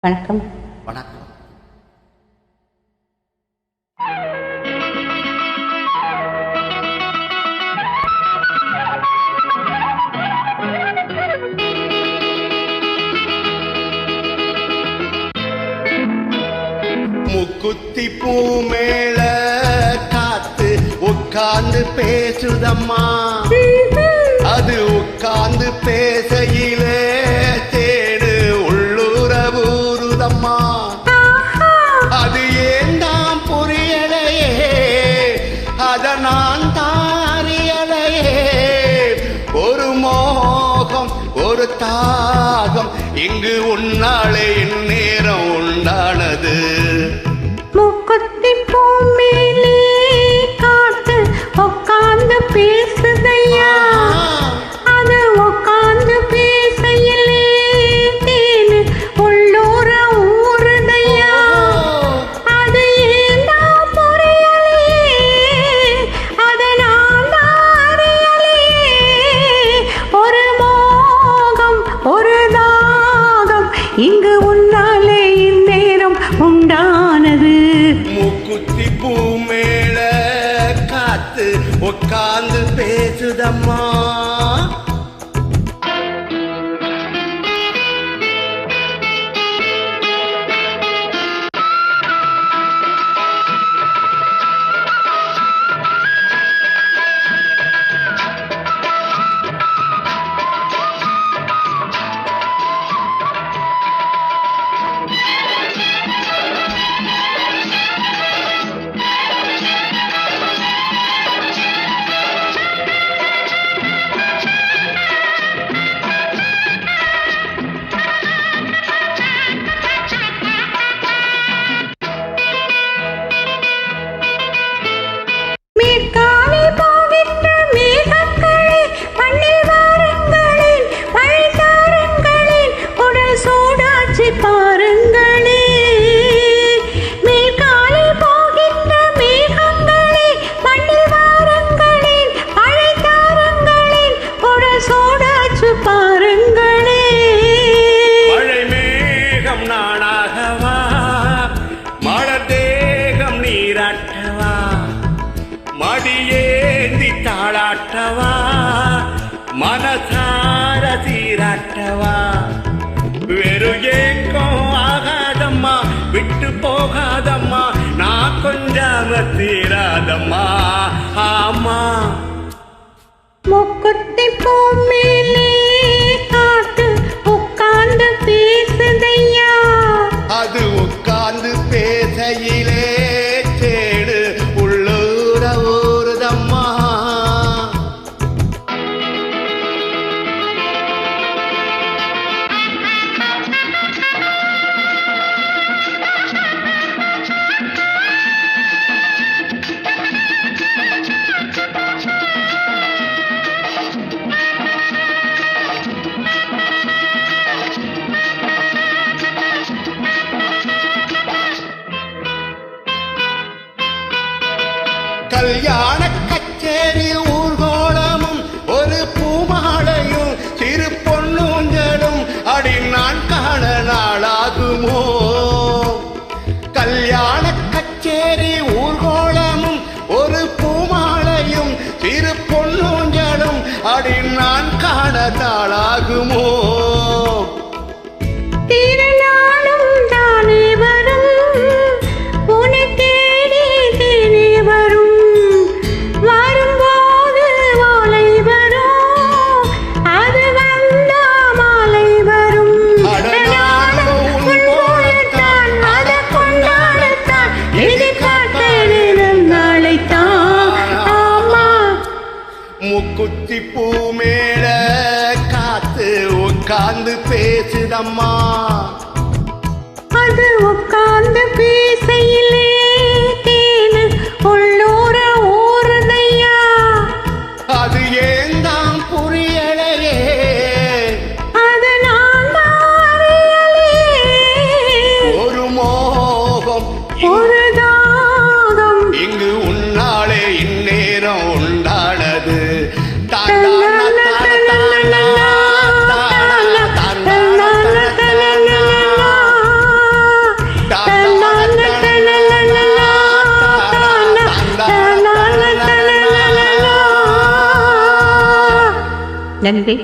வணக்கம். வணக்கம். முக்குத்தி பூ மேல காத்து உட்கார்ந்து பேசுதம்மா. அது உட்கார்ந்து பேசையிலே ஒரு தாகம் இங்கு உன்னாலே என் நேரம். மூக்குத்தி பூ மேல காத்து உட்கார்ந்து பேசுதம்மா. சீராட்டவா மனசார சீராட்டவா வெறும் ஏக்கம் ஆகாதம்மா விட்டு போகாதம்மா நான் கொஞ்சம் தீராதம்மா ஆமா முக்குத்தி பூமேலே கல்யாண கச்சேரி ஊர்கோளமும் ஒரு பூமாலையும் சிறு பொண்ணுங்களும் அடி நான் காண நாளாகுமோ? கல்யாண கச்சேரி காத்து உட்கார்ந்து பேசுதம்மா. அது உட்கார்ந்து பேசையிலே தேனு உள்ளூர ஊறுதையா அது ஏந்தாம் புரியலையே? அது நான் ஒரு மோகம் ஒரு நன்றி.